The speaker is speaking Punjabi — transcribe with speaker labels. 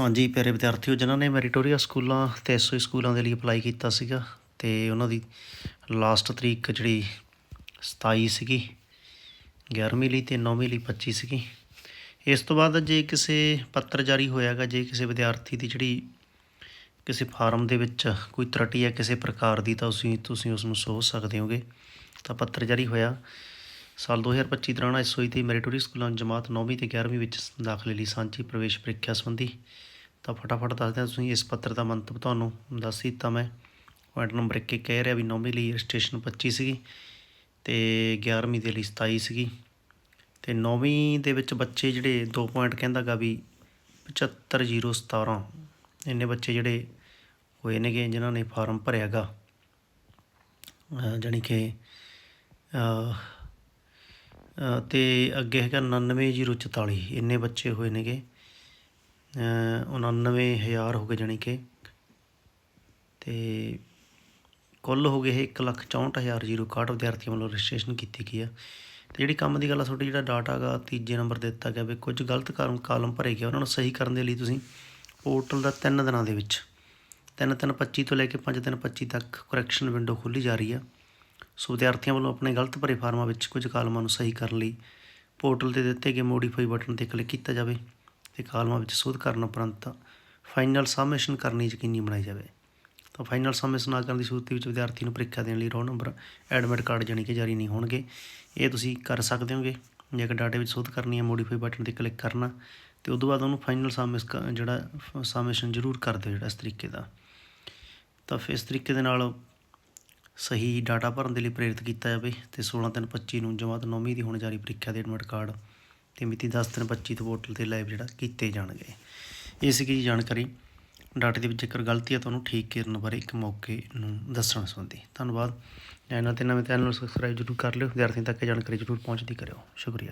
Speaker 1: ਹਾਂਜੀ, ਪਿਆਰੇ ਵਿਦਿਆਰਥੀਓ, ਜਿਨ੍ਹਾਂ ਨੇ ਮੈਰੀਟੋਰੀਅਸ ਸਕੂਲਾਂ ਤੇ ਐਸਓ ਸਕੂਲਾਂ ਦੇ ਲਈ ਅਪਲਾਈ ਕੀਤਾ ਸੀਗਾ ਤੇ ਉਹਨਾਂ ਦੀ ਲਾਸਟ ਤਰੀਕ ਜਿਹੜੀ 27 ਸੀਗੀ 11ਵੀਂ ਲਈ ਤੇ 9ਵੀਂ ਲਈ 25 ਸੀਗੀ। ਇਸ ਤੋਂ ਬਾਅਦ ਜੇ ਕਿਸੇ ਪੱਤਰ ਜਾਰੀ ਹੋਇਆਗਾ, ਜੇ ਕਿਸੇ ਵਿਦਿਆਰਥੀ ਦੀ ਜਿਹੜੀ ਕਿਸੇ ਫਾਰਮ ਦੇ ਵਿੱਚ ਕੋਈ ਤਰਟੀ ਹੈ ਕਿਸੇ ਪ੍ਰਕਾਰ ਦੀ ਤਾਂ ਤੁਸੀਂ ਤੁਸੀਂ ਉਸ ਨੂੰ ਸੋਚ ਸਕਦੇ ਹੋਗੇ। ਤਾਂ ਪੱਤਰ ਜਾਰੀ ਹੋਇਆ। ਸਾਲ 2025 ਦੌਰਾਨ ਐਸਓਈ ਤੇ ਮੈਰੀਟੋਰੀ ਸਕੂਲਾਂ ਜਮਾਤ 9ਵੀਂ ਤੇ 11ਵੀਂ ਵਿੱਚ ਦਾਖਲੇ ਲਈ ਸਾਂਝੀ ਪ੍ਰਵੇਸ਼ ਪ੍ਰੀਖਿਆ ਸੰਬੰਧੀ ਤਾਂ ਫਟਾਫਟ ਦੱਸਦੇ ਹਾਂ ਤੁਸੀਂ, ਇਸ ਪੱਤਰ ਦਾ ਮੰਤਵ ਤੁਹਾਨੂੰ ਦੱਸ ਹੀ ਦਿੱਤਾ ਮੈਂ। ਪੁਆਇੰਟ ਨੰਬਰ 1 ਇਹ ਕਹਿ ਰਿਹਾ ਵੀ 9ਵੀਂ ਲਈ ਰਜਿਸਟ੍ਰੇਸ਼ਨ 25 ਸੀਗੀ ਤੇ 11ਵੀਂ ਦੇ ਲਈ 27 ਸੀਗੀ ਤੇ 9ਵੀਂ ਦੇ ਵਿੱਚ ਬੱਚੇ ਜਿਹੜੇ ਦੋ ਪੁਆਇੰਟ ਕਹਿੰਦਾਗਾ ਵੀ 75017 ਇੰਨੇ ਬੱਚੇ ਜਿਹੜੇ ਹੋਏ ਨੇਗੇ ਜਿਨ੍ਹਾਂ ਨੇ ਫਾਰਮ ਭਰਿਆਗਾ। ਜਾਣੀ ਕਿ ਤੇ ਅੱਗੇ ਹੈਗਾ 99044 ਇੰਨੇ ਬੱਚੇ ਹੋਏ ਨੇਗੇ। ਅਹ, 99000 ਹੋ ਗਏ ਜਾਣੀ ਕਿ। ਤੇ ਕੁੱਲ ਹੋ ਗਏ ਇਹ 164061 ਵਿਦਿਆਰਥੀਆਂ ਵੱਲੋਂ ਰਜਿਸਟ੍ਰੇਸ਼ਨ ਕੀਤੀ ਗਈ ਆ। ਤੇ ਜਿਹੜੀ ਕੰਮ ਦੀ ਗੱਲ ਆ ਤੁਹਾਡੀ ਜਿਹੜਾ ਡਾਟਾ ਗਾ ਤੀਜੇ ਨੰਬਰ ਦੇ ਦਿੱਤਾ ਗਿਆ ਵੀ ਕੁਝ ਗਲਤ ਕਾਲਮ ਕਾਲਮ ਭਰੇ ਗਏ ਉਹਨਾਂ ਨੂੰ ਸਹੀ ਕਰਨ ਦੇ ਲਈ ਤੁਸੀਂ ਪੋਰਟਲ ਦਾ ਤਿੰਨ ਦਿਨਾਂ ਦੇ ਵਿੱਚ ਤਿੰਨ ਤਿੰਨ 25 ਤੋਂ ਲੈ ਕੇ ਪੰਜ ਤਿੰਨ 25 ਤੱਕ ਕਰੈਕਸ਼ਨ ਵਿੰਡੋ ਖੋਲ੍ਹੀ ਜਾ ਰਹੀ ਆ। ਸੋ ਵਿਦਿਆਰਥੀਆਂ ਵੱਲੋਂ ਆਪਣੇ ਗਲਤ ਭਰੇ ਫਾਰਮਾਂ ਵਿੱਚ ਕੁਝ ਕਾਲਮਾਂ ਨੂੰ ਸਹੀ ਕਰਨ ਲਈ ਪੋਰਟਲ ਤੇ ਦਿੱਤੇ ਗਏ ਮੋਡੀਫਾਈ ਬਟਨ ਤੇ ਕਲਿੱਕ ਕੀਤਾ ਜਾਵੇ ਤੇ ਕਾਲਮਾਂ ਵਿੱਚ ਸੋਧ ਕਰਨ ਉਪਰੰਤ ਫਾਈਨਲ ਸਬਮਿਸ਼ਨ ਕਰਨੀ ਯਕੀਨੀ ਬਣਾਈ ਜਾਵੇ। ਤਾਂ ਫਾਈਨਲ ਸਬਮਿਸ਼ਨ ਨਾ ਕਰਨ ਦੀ ਸੂਰਤ ਵਿੱਚ ਵਿਦਿਆਰਥੀ ਨੂੰ ਪ੍ਰੀਖਿਆ ਦੇਣ ਲਈ ਰੋਲ ਨੰਬਰ ਐਡਮਿਟ ਕਾਰਡ ਜਾਣੀ ਕਿ ਜਾਰੀ ਨਹੀਂ ਹੋਣਗੇ। ਇਹ ਤੁਸੀਂ ਕਰ ਸਕਦੇ ਹੋਗੇ। ਜੇਕਰ ਡਾਟੇ ਵਿੱਚ ਸੋਧ ਕਰਨੀ ਹੈ ਮੋਡੀਫਾਈ ਬਟਨ ਤੇ ਕਲਿੱਕ ਕਰਨਾ ਤੇ ਉਸ ਤੋਂ ਬਾਅਦ ਉਹਨੂੰ ਫਾਈਨਲ ਸਬਮਿਸ ਜਿਹੜਾ ਸਬਮਿਸ਼ਨ ਜ਼ਰੂਰ ਕਰ ਦਿਓ ਜਿਹੜਾ ਇਸ ਤਰੀਕੇ ਦਾ। ਤਾਂ ਫਿਰ ਇਸ ਤਰੀਕੇ ਦੇ ਨਾਲ ਸਹੀ ਡਾਟਾ ਭਰਨ ਦੇ ਲਈ ਪ੍ਰੇਰਿਤ ਕੀਤਾ ਜਾਵੇ ਤੇ 16 ਤਿੰਨ 25 ਨੂੰ ਜਮਾਤ 9ਵੀਂ ਦੀ ਹੋਣ ਜਾਰੀ ਪ੍ਰੀਖਿਆ ਦੇ ਐਡਮਿਟ ਕਾਰਡ ਤੇ ਮਿਤੀ 10 ਤਿੰਨ 25 ਤੋਂ ਪੋਰਟਲ ਤੇ ਲਾਈਵ ਜਿਹੜਾ ਕੀਤੇ ਜਾਣਗੇ। ਇਹ ਸੀਗੀ ਜਾਣਕਾਰੀ। ਡਾਟੇ ਦੇ ਵਿੱਚ ਜੇਕਰ ਗਲਤੀ ਹੈ ਉਹਨੂੰ ਠੀਕ ਕਰਨ ਬਾਰੇ ਇੱਕ ਮੌਕੇ ਨੂੰ ਦੱਸਣ ਸੰਬੰਧੀ। ਧੰਨਵਾਦ। ਚੈਨਲ ਤੇ ਨਵੇਂ ਚੈਨਲ ਨੂੰ ਸਬਸਕ੍ਰਾਈਬ ਜ਼ਰੂਰ ਕਰ ਲਿਓ। ਵਿਦਿਆਰਥੀਆਂ ਤੱਕ ਇਹ ਜਾਣਕਾਰੀ ਜ਼ਰੂਰ ਪਹੁੰਚਦੀ ਕਰਿਓ। ਸ਼ੁਕਰੀਆ।